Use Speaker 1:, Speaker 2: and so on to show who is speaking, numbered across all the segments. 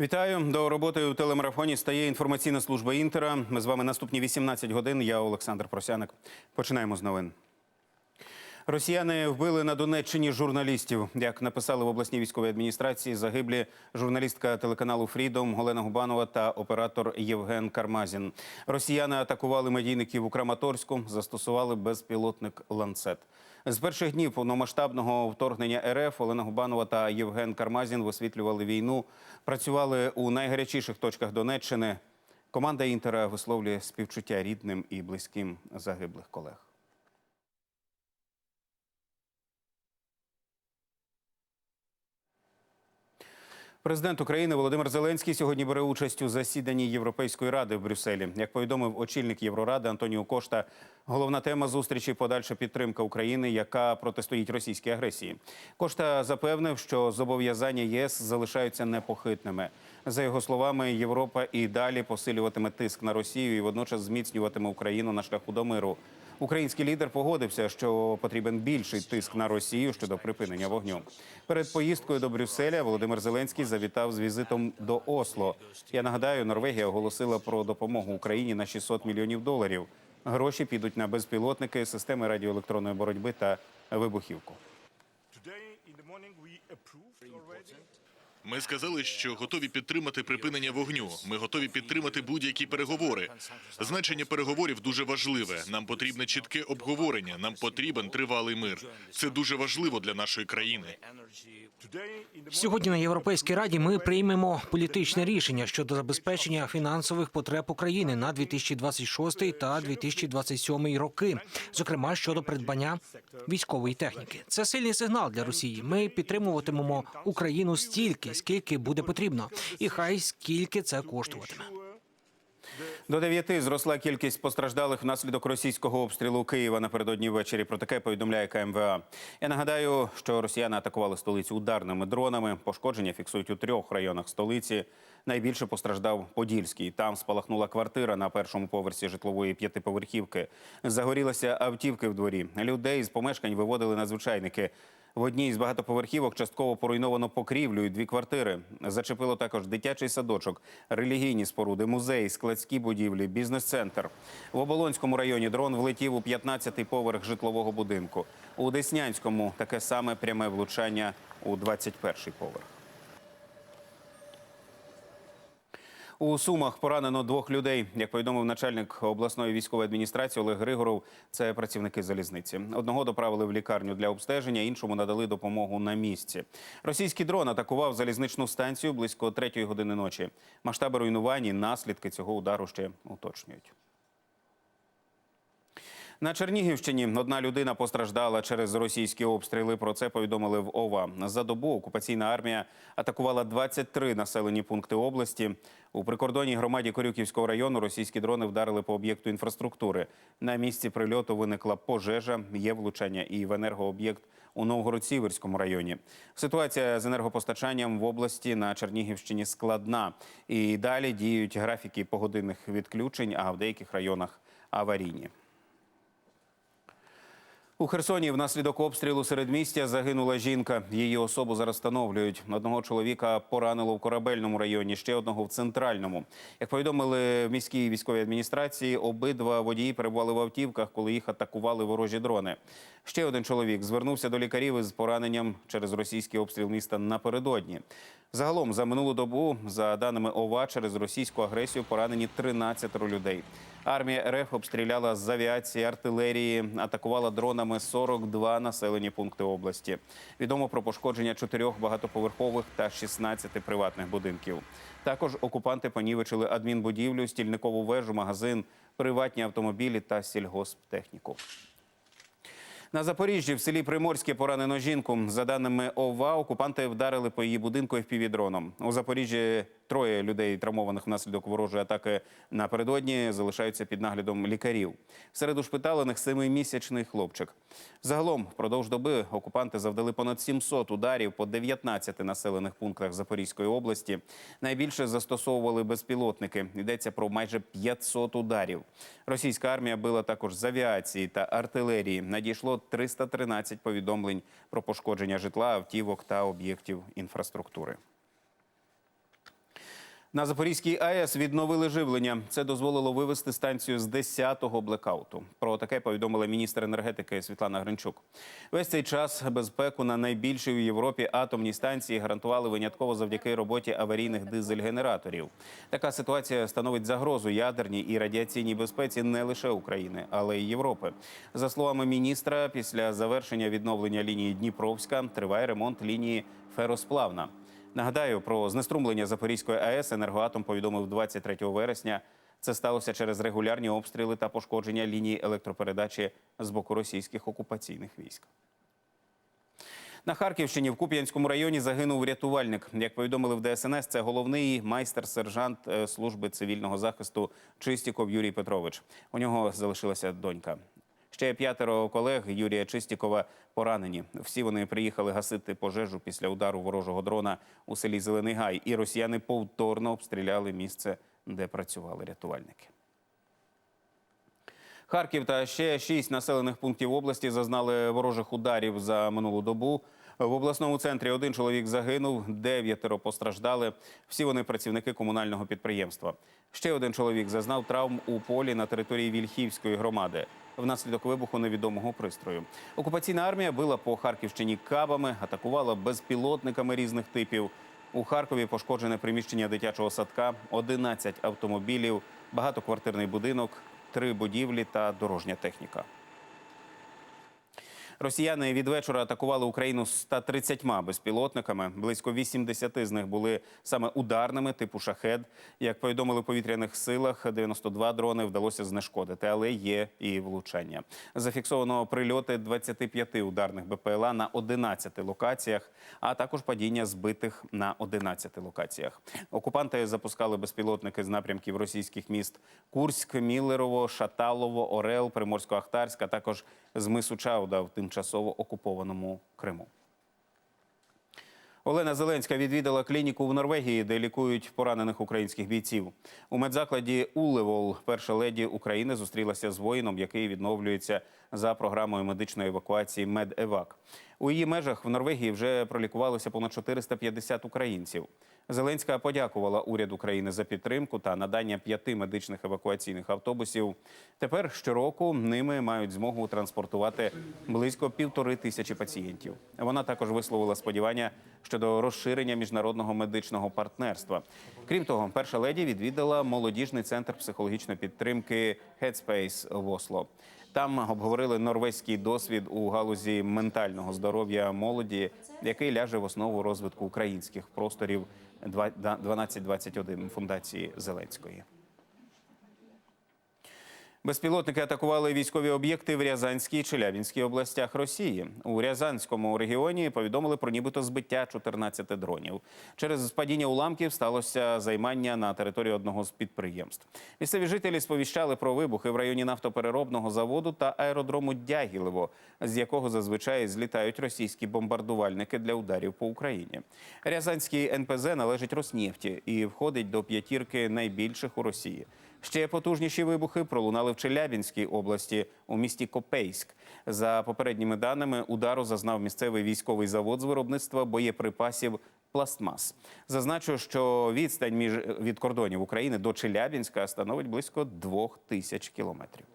Speaker 1: Вітаю до роботи у телемарафоні. Стає інформаційна служба інтера. Ми з вами наступні 18 годин. Я Олександр Просяник. Починаємо з новин. Росіяни вбили на Донеччині журналістів. Як написали в обласній військовій адміністрації, загиблі журналістка телеканалу Фрідом Олена Губанова та оператор Євген Кармазін. Росіяни атакували медійників у Краматорську, застосували безпілотник ланцет. З перших днів повномасштабного вторгнення РФ Олена Губанова та Євген Кармазін висвітлювали війну, працювали у найгарячіших точках Донеччини. Команда Інтера висловлює співчуття рідним і близьким загиблих колег. Президент України Володимир Зеленський сьогодні бере участь у засіданні Європейської ради в Брюсселі. Як повідомив очільник Євроради Антоніо Кошта, головна тема зустрічі подальша підтримка України, яка протистоїть російській агресії. Кошта запевнив, що зобов'язання ЄС залишаються непохитними. За його словами, Європа і далі посилюватиме тиск на Росію і водночас зміцнюватиме Україну на шляху до миру. Український лідер погодився, що потрібен більший тиск на Росію щодо припинення вогню. Перед поїздкою до Брюсселя Володимир Зеленський завітав з візитом до Осло. Я нагадаю, Норвегія оголосила про допомогу Україні на 600 мільйонів доларів. Гроші підуть на безпілотники, системи радіоелектронної боротьби та вибухівку.
Speaker 2: Ми сказали, що готові підтримати припинення вогню. Ми готові підтримати будь-які переговори. Значення переговорів дуже важливе. Нам потрібне чітке обговорення. Нам потрібен тривалий мир. Це дуже важливо для нашої країни.
Speaker 3: Сьогодні на Європейській раді ми приймемо політичне рішення щодо забезпечення фінансових потреб України на 2026 та 2027 роки, зокрема щодо придбання військової техніки. Це сильний сигнал для Росії. Ми підтримуватимемо Україну стільки, скільки буде потрібно, і хай скільки це коштуватиме.
Speaker 1: До дев'яти зросла кількість постраждалих внаслідок російського обстрілу Києва напередодні ввечері. Про таке повідомляє КМВА. Я нагадаю, що росіяни атакували столицю ударними дронами. Пошкодження фіксують у трьох районах столиці. Найбільше постраждав Подільський. Там спалахнула квартира на першому поверсі житлової п'ятиповерхівки. Загорілися автівки в дворі. Людей з помешкань виводили надзвичайники. В одній з багатоповерхівок частково поруйновано покрівлю і дві квартири. Зачепило також дитячий садочок, релігійні споруди, музей, складські будівлі, бізнес-центр. В Оболонському районі дрон влетів у 15-й поверх житлового будинку. У Деснянському таке саме пряме влучання у 21-й поверх. У Сумах поранено двох людей. Як повідомив начальник обласної військової адміністрації Олег Григоров, це працівники залізниці. Одного доправили в лікарню для обстеження, іншому надали допомогу на місці. Російський дрон атакував залізничну станцію близько третьої години ночі. Масштаби руйнувань і наслідки цього удару ще уточнюють. На Чернігівщині одна людина постраждала через російські обстріли. Про це повідомили в ОВА. За добу окупаційна армія атакувала 23 населені пункти області. У прикордонній громаді Корюківського району російські дрони вдарили по об'єкту інфраструктури. На місці прильоту виникла пожежа. Є влучання і в енергооб'єкт у Новгород-Сіверському районі. Ситуація з енергопостачанням в області на Чернігівщині складна. І далі діють графіки погодинних відключень, а в деяких районах аварійні. У Херсоні внаслідок обстрілу середмістя загинула жінка. Її особу зараз встановлюють. Одного чоловіка поранило в корабельному районі, ще одного в центральному. Як повідомили в міській військовій адміністрації, обидва водії перебували в автівках, коли їх атакували ворожі дрони. Ще один чоловік звернувся до лікарів із пораненням через російський обстріл міста напередодні. Загалом за минулу добу, за даними ОВА, через російську агресію поранені 13 людей. Армія РФ обстріляла з авіації, артилерії, атакувала дронами 42 населені пункти області. Відомо про пошкодження чотирьох багатоповерхових та 16 приватних будинків. Також окупанти понівечили адмінбудівлю, стільникову вежу, магазин, приватні автомобілі та сільгосптехніку. На Запоріжжі в селі Приморське поранено жінку. За даними ОВА, окупанти вдарили по її будинку FPV-дроном. У Запоріжжі троє людей, травмованих внаслідок ворожої атаки напередодні, залишаються під наглядом лікарів. Серед ушпиталених семимісячний хлопчик. Загалом, впродовж доби окупанти завдали понад 700 ударів по 19 населених пунктах Запорізької області. Найбільше застосовували безпілотники. Йдеться про майже 500 ударів. Російська армія била також з авіації та артилерії. Надійшло 313 повідомлень про пошкодження житла, автівок та об'єктів інфраструктури. На Запорізькій АЕС відновили живлення. Це дозволило вивести станцію з 10-го блекауту. Про таке повідомила міністр енергетики Світлана Гринчук. Весь цей час безпеку на найбільшій у Європі атомній станції гарантували винятково завдяки роботі аварійних дизель-генераторів. Така ситуація становить загрозу ядерній і радіаційній безпеці не лише України, але й Європи. За словами міністра, після завершення відновлення лінії Дніпровська триває ремонт лінії Феросплавна. Нагадаю, про знеструмлення Запорізької АЕС енергоатом повідомив 23 вересня. Це сталося через регулярні обстріли та пошкодження лінії електропередачі з боку російських окупаційних військ. На Харківщині в Куп'янському районі загинув рятувальник. Як повідомили в ДСНС, це головний майстер-сержант е, служби цивільного захисту Чистіков Юрій Петрович. У нього залишилася донька. Ще п'ятеро колег Юрія Чистікова поранені. Всі вони приїхали гасити пожежу після удару ворожого дрона у селі Зелений Гай. І росіяни повторно обстріляли місце, де працювали рятувальники. Харків та ще шість населених пунктів області зазнали ворожих ударів за минулу добу. В обласному центрі один чоловік загинув, дев'ятеро постраждали. Всі вони працівники комунального підприємства. Ще один чоловік зазнав травм у полі на території Вільхівської громади внаслідок вибуху невідомого пристрою. Окупаційна армія била по Харківщині кабами, атакувала безпілотниками різних типів. У Харкові пошкоджене приміщення дитячого садка, 11 автомобілів, багатоквартирний будинок, три будівлі та дорожня техніка. Росіяни від вечора атакували Україну 130 безпілотниками. Близько 80 з них були саме ударними, типу шахед. Як повідомили в повітряних силах, 92 дрони вдалося знешкодити, але є і влучання. Зафіксовано прильоти 25 ударних БПЛА на 11 локаціях, а також падіння збитих на 11 локаціях. Окупанти запускали безпілотники з напрямків російських міст Курськ, Міллерово, Шаталово, Орел, Приморсько-Ахтарськ, а також з мису Чауда в тимчасово окупованому Криму. Олена Зеленська відвідала клініку в Норвегії, де лікують поранених українських бійців. У медзакладі Улевол перша леді України зустрілася з воїном, який відновлюється за програмою медичної евакуації «Медевак». У її межах в Норвегії вже пролікувалося понад 450 українців. Зеленська подякувала уряду країни за підтримку та надання п'яти медичних евакуаційних автобусів. Тепер щороку ними мають змогу транспортувати близько півтори тисячі пацієнтів. Вона також висловила сподівання щодо розширення міжнародного медичного партнерства. Крім того, перша леді відвідала молодіжний центр психологічної підтримки Headspace в Осло. Там обговорили норвезький досвід у галузі ментального здоров'я молоді, який ляже в основу розвитку українських просторів 1221 фундації Зеленської. Безпілотники атакували військові об'єкти в Рязанській і Челябінській областях Росії. У Рязанському регіоні повідомили про нібито збиття 14 дронів. Через падіння уламків сталося займання на території одного з підприємств. Місцеві жителі сповіщали про вибухи в районі нафтопереробного заводу та аеродрому Дягілево, з якого зазвичай злітають російські бомбардувальники для ударів по Україні. Рязанський НПЗ належить Роснефті і входить до п'ятірки найбільших у Росії. Ще потужніші вибухи пролунали в Челябінській області у місті Копейськ. За попередніми даними, удару зазнав місцевий військовий завод з виробництва боєприпасів пластмас. Зазначу, що відстань між від кордонів України до Челябінська становить близько двох тисяч кілометрів.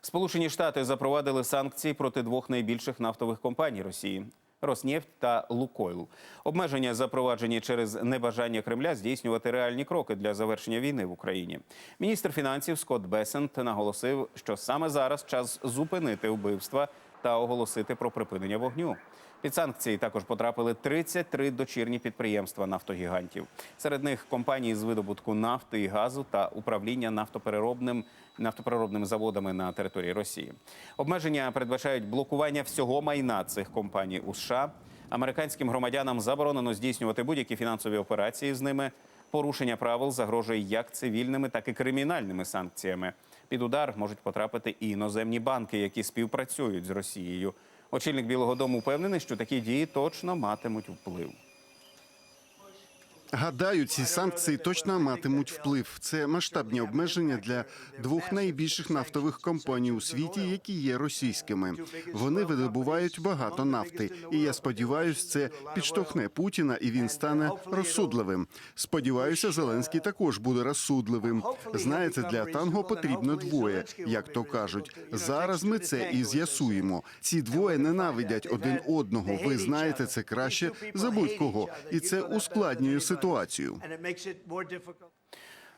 Speaker 1: Сполучені Штати запровадили санкції проти двох найбільших нафтових компаній Росії. Роснефть та Лукойл. Обмеження запроваджені через небажання Кремля здійснювати реальні кроки для завершення війни в Україні. Міністр фінансів Скотт Бесент наголосив, що саме зараз час зупинити вбивства та оголосити про припинення вогню. Під санкції також потрапили 33 дочірні підприємства нафтогігантів. Серед них компанії з видобутку нафти і газу та управління нафтопереробним нафтопереробними заводами на території Росії. Обмеження передбачають блокування всього майна цих компаній у США. Американським громадянам заборонено здійснювати будь-які фінансові операції з ними. Порушення правил загрожує як цивільними, так і кримінальними санкціями. Під удар можуть потрапити і іноземні банки, які співпрацюють з Росією. Очільник Білого Дому впевнений, що такі дії точно матимуть вплив.
Speaker 4: Гадаю, ці санкції точно матимуть вплив. Це масштабні обмеження для двох найбільших нафтових компаній у світі, які є російськими. Вони видобувають багато нафти, і я сподіваюся, це підштовхне Путіна, і він стане розсудливим. Сподіваюся, Зеленський також буде розсудливим. Знаєте, для танго потрібно двоє, як то кажуть. Зараз ми це і з'ясуємо. Ці двоє ненавидять один одного. Ви знаєте це краще за будь-кого, і це ускладнює ситуацію.
Speaker 5: Difficult.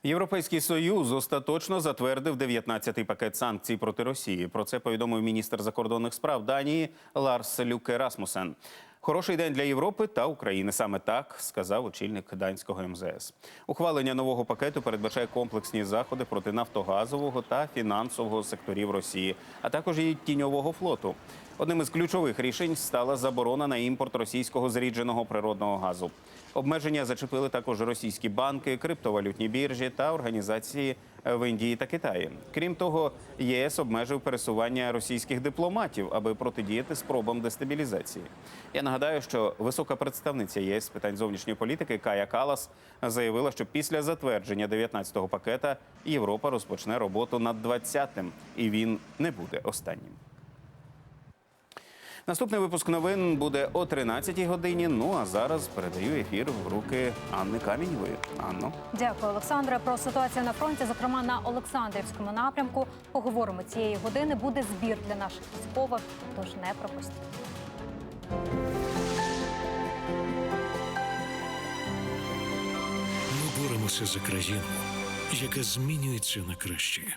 Speaker 1: Європейський союз остаточно затвердив 19-й пакет санкцій проти Росії. Про це повідомив міністр закордонних справ Данії Ларс Люке Расмусен. Хороший день для Європи та України. Саме так сказав очільник данського МЗС. Ухвалення нового пакету передбачає комплексні заходи проти нафтогазового та фінансового секторів Росії, а також її тіньового флоту. Одним із ключових рішень стала заборона на імпорт російського зрідженого природного газу. Обмеження зачепили також російські банки, криптовалютні біржі та організації в Індії та Китаї. Крім того, ЄС обмежив пересування російських дипломатів, аби протидіяти спробам дестабілізації. Я нагадаю, що висока представниця ЄС з питань зовнішньої політики Кая Калас заявила, що після затвердження 19-го пакета Європа розпочне роботу над 20-тим, і він не буде останнім. Наступний випуск новин буде о 13-й годині. Ну а зараз передаю ефір в руки Анни Камінєвої. Анно.
Speaker 6: Дякую, Олександре. Про ситуацію на фронті, зокрема на Олександрівському напрямку, поговоримо цієї години. Буде збір для наших військових, тож не пропустіть.
Speaker 7: Ми боремося за країну, яка змінюється на краще.